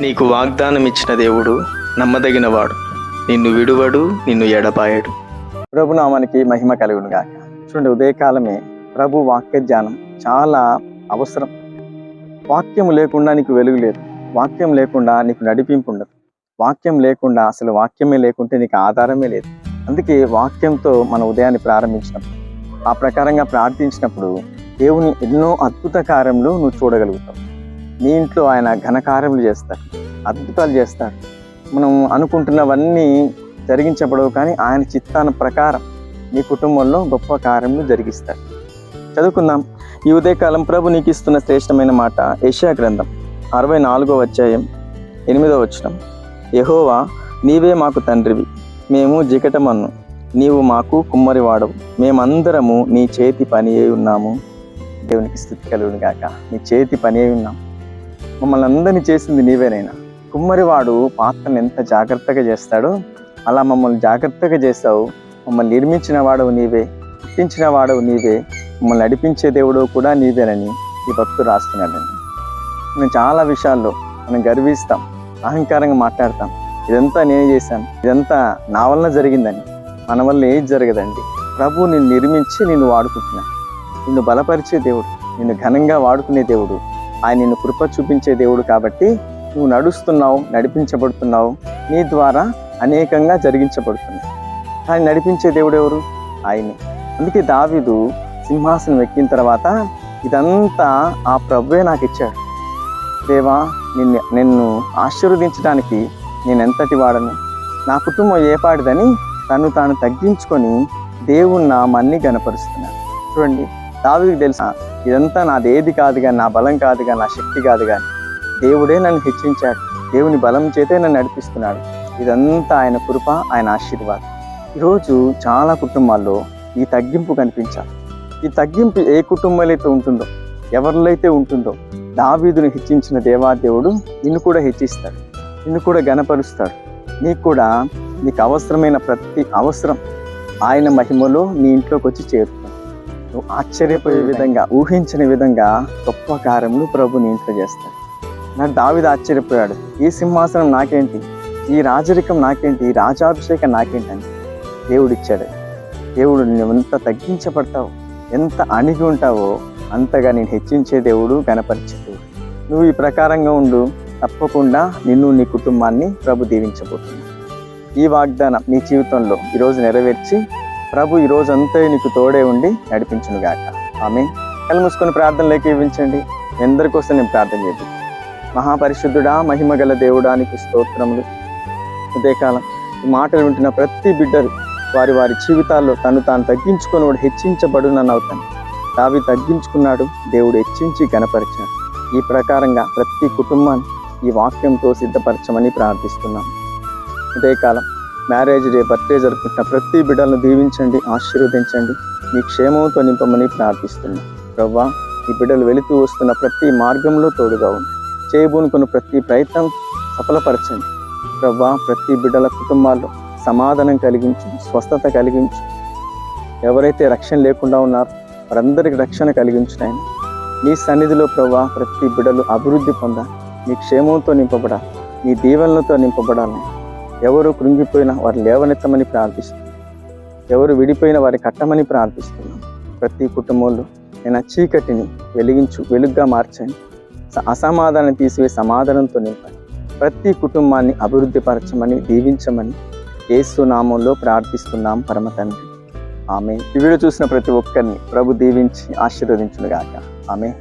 నీకు వాగ్దానం ఇచ్చిన దేవుడు నమ్మదగినవాడు. నిన్ను విడువడు నిన్ను ఎడపాయడు ప్రభు నామానికి మహిమ కలుగును గాక చూడండి ఉదయకాలమే ప్రభు వాక్య ధ్యానం చాలా అవసరం. వాక్యం లేకుండా నీకు వెలుగు లేదు. వాక్యం లేకుండా నీకు నడిపింపు ఉండదు. వాక్యం లేకుండా అసలు వాక్యమే లేకుంటే నీకు ఆధారమే లేదు. అందుకే వాక్యంతో మన ఉదయాన్ని ప్రారంభించినప్పుడు ఆ ప్రకారంగా ప్రార్థించినప్పుడు దేవుని ఎన్నో అద్భుత కార్యంలో నువ్వు చూడగలుగుతావు. మీ ఇంట్లో ఆయన ఘనకార్యములు చేస్తారు అద్భుతాలు చేస్తారు. మనం అనుకుంటున్నవన్నీ జరిగించబడవు కానీ ఆయన చిత్తాన ప్రకారం నీ కుటుంబంలో గొప్ప కార్యములు జరిగిస్తారు. చదువుకుందాం. ఈ ఉదయకాలం ప్రభు నీకు ఇస్తున్న శ్రేష్టమైన మాట ఏషియా గ్రంథం అరవై నాలుగో అధ్యాయం ఎనిమిదో వచనం. యహోవా నీవే మాకు తండ్రివి. మేము జికటమన్ను నీవు మాకు కుమ్మరి వాడవు మేమందరము నీ చేతి పని అయి ఉన్నాము. దేవునికి స్థుతి కలుగును గాక నీ చేతి పని అయి ఉన్నాము. మమ్మల్ని అందరినీ చేసింది నీవేనైనా కుమ్మరివాడు పాత్రను ఎంత జాగ్రత్తగా చేస్తాడో అలా మమ్మల్ని జాగ్రత్తగా చేస్తావు మమ్మల్ని నిర్మించిన వాడవు నీవే పుట్టించిన వాడవు నీవే మమ్మల్ని నడిపించే దేవుడు కూడా నీవేనని ఈ భక్తుడు రాస్తున్నాడండి. మేము చాలా విషయాల్లో మనం గర్విస్తాం అహంకారంగా మాట్లాడతాం. ఇదంతా నేనే చేశాను ఇదంతా నా వలన జరిగిందని మన వల్ల ఏది జరగదండి. ప్రభు నిన్ను నిర్మించి నిన్ను వాడుకుంటున్నా నిన్ను బలపరిచే దేవుడు నిన్ను ఘనంగా వాడుకునే దేవుడు ఆయన నిన్ను కృప చూపించే దేవుడు కాబట్టి నువ్వు నడుస్తున్నావు నడిపించబడుతున్నావు. నీ ద్వారా అనేకంగా జరిగించబడుతున్నావు కానీ నడిపించే దేవుడు ఎవరు? ఆయనే. అందుకే దావిదు సింహాసనం ఎక్కిన తర్వాత ఇదంతా ఆ ప్రభువే నాకు ఇచ్చాడు. దేవా నిన్ను నిన్ను ఆశీర్వదించడానికి నేను ఎంతటి వాడను? నా కుటుంబం ఏపాటిదని తను తాను తగ్గించుకొని దేవుని నామాన్ని గనపరుస్తున్నాను చూడండి దావికి తెలుసా? ఇదంతా నాదేది కాదు కానీ నా బలం కాదు కానీ నా శక్తి కాదు కానీ దేవుడే నన్ను హెచ్చించాడు. దేవుని బలం చేతే నన్ను నడిపిస్తున్నాడు. ఇదంతా ఆయన కృప ఆయన ఆశీర్వాదం. ఈరోజు చాలా కుటుంబాల్లో ఈ తగ్గింపు కనిపించాలి. ఈ తగ్గింపు ఏ కుటుంబాలు అయితే ఉంటుందో ఎవరిలో అయితే ఉంటుందో దావీదును హెచ్చించిన దేవాదేవుడు నిన్ను కూడా హెచ్చిస్తాడు. నిన్ను కూడా గనపరుస్తాడు నీకు కూడా నీకు అవసరమైన ప్రతి అవసరం ఆయన మహిమలో నీ ఇంట్లోకి వచ్చి చేరు నువ్వు ఆశ్చర్యపోయే విధంగా ఊహించిన విధంగా గొప్ప కార్యములు ప్రభు నీ ఇంట్లో చేస్తాడు నాకు దావిద ఆశ్చర్యపోయాడు. ఈ సింహాసనం నాకేంటి? ఈ రాజరికం నాకేంటి? ఈ రాజాభిషేకం నాకేంటి అని దేవుడు ఇచ్చాడు దేవుడు నువ్వు ఎంత తగ్గించబడతావు? ఎంత అణిగి ఉంటావో అంతగా నేను హెచ్చించే దేవుడు గణపరిచే దేవుడు నువ్వు ఈ ప్రకారంగా ఉండు. తప్పకుండా నిన్ను నీ కుటుంబాన్ని ప్రభు దీవించబోతుంది. ఈ వాగ్దానం నీ జీవితంలో ఈరోజు నెరవేర్చి ప్రభు ఈ రోజు నీకు తోడే ఉండి నడిపించునుగాక ఆమె కళ్ళు మూసుకొని ప్రార్థనలోకి ఇవ్వించండి మీ కోసం నేను ప్రార్థన చేద్దాం. మహాపరిశుద్ధుడా మహిమగల దేవుడానికి స్తోత్రములు. ఉదయకాలం ఈ మాటలు వింటున్న ప్రతి బిడ్డలు వారి వారి జీవితాల్లో తను తాను తగ్గించుకొని వాడు హెచ్చించబడునని అవుతాను. దావి తగ్గించుకున్నాడు దేవుడు హెచ్చించి గనపరిచాడు ఈ ప్రకారంగా ప్రతి కుటుంబాన్ని ఈ వాక్యంతో సిద్ధపరచమని ప్రార్థిస్తున్నాం. ఉదయకాలం మ్యారేజ్ డే బర్త్డే జరుపుకుంటున్న ప్రతి బిడ్డలను దీవించండి ఆశీర్వదించండి మీ క్షేమంతో నింపమని ప్రార్థిస్తున్నాం. ప్రవ్వా ఈ బిడ్డలు వెళుతూ వస్తున్న ప్రతి మార్గంలో తోడుగా ఉంది చేయబోనుకున్న ప్రతి ప్రయత్నం సఫలపరచండి. ప్రవ్వా ప్రతి బిడ్డల కుటుంబాల్లో సమాధానం కలిగించు స్వస్థత కలిగించు. ఎవరైతే రక్షణ లేకుండా ఉన్నారో వారందరికీ రక్షణ కలిగించినాయన నీ సన్నిధిలో ప్రవ్వా ప్రతి బిడ్డలు అభివృద్ధి పొంద నీ క్షేమంతో నింపబడాలి. నీ దీవెనలతో నింపబడాలని ఎవరు కృంగిపోయినా వారు లేవనెత్తమని ప్రార్థిస్తున్నాం. ఎవరు విడిపోయిన వారి కట్టమని ప్రార్థిస్తున్నాం. ప్రతి కుటుంబంలో నేను ఆ చీకటిని వెలిగించు వెలుగ్గా మార్చండి. అసమాధానం తీసివే సమాధానంతో నింపండి. ప్రతి కుటుంబాన్ని అభివృద్ధి పరచమని దీవించమని ఏసు నామంలో ప్రార్థిస్తున్నాం పరమ తండ్రి. ఆమె ఈ వీడియో చూసిన ప్రతి ఒక్కరిని ప్రభు దీవించి ఆశీర్వదించునుగాక. ఆమె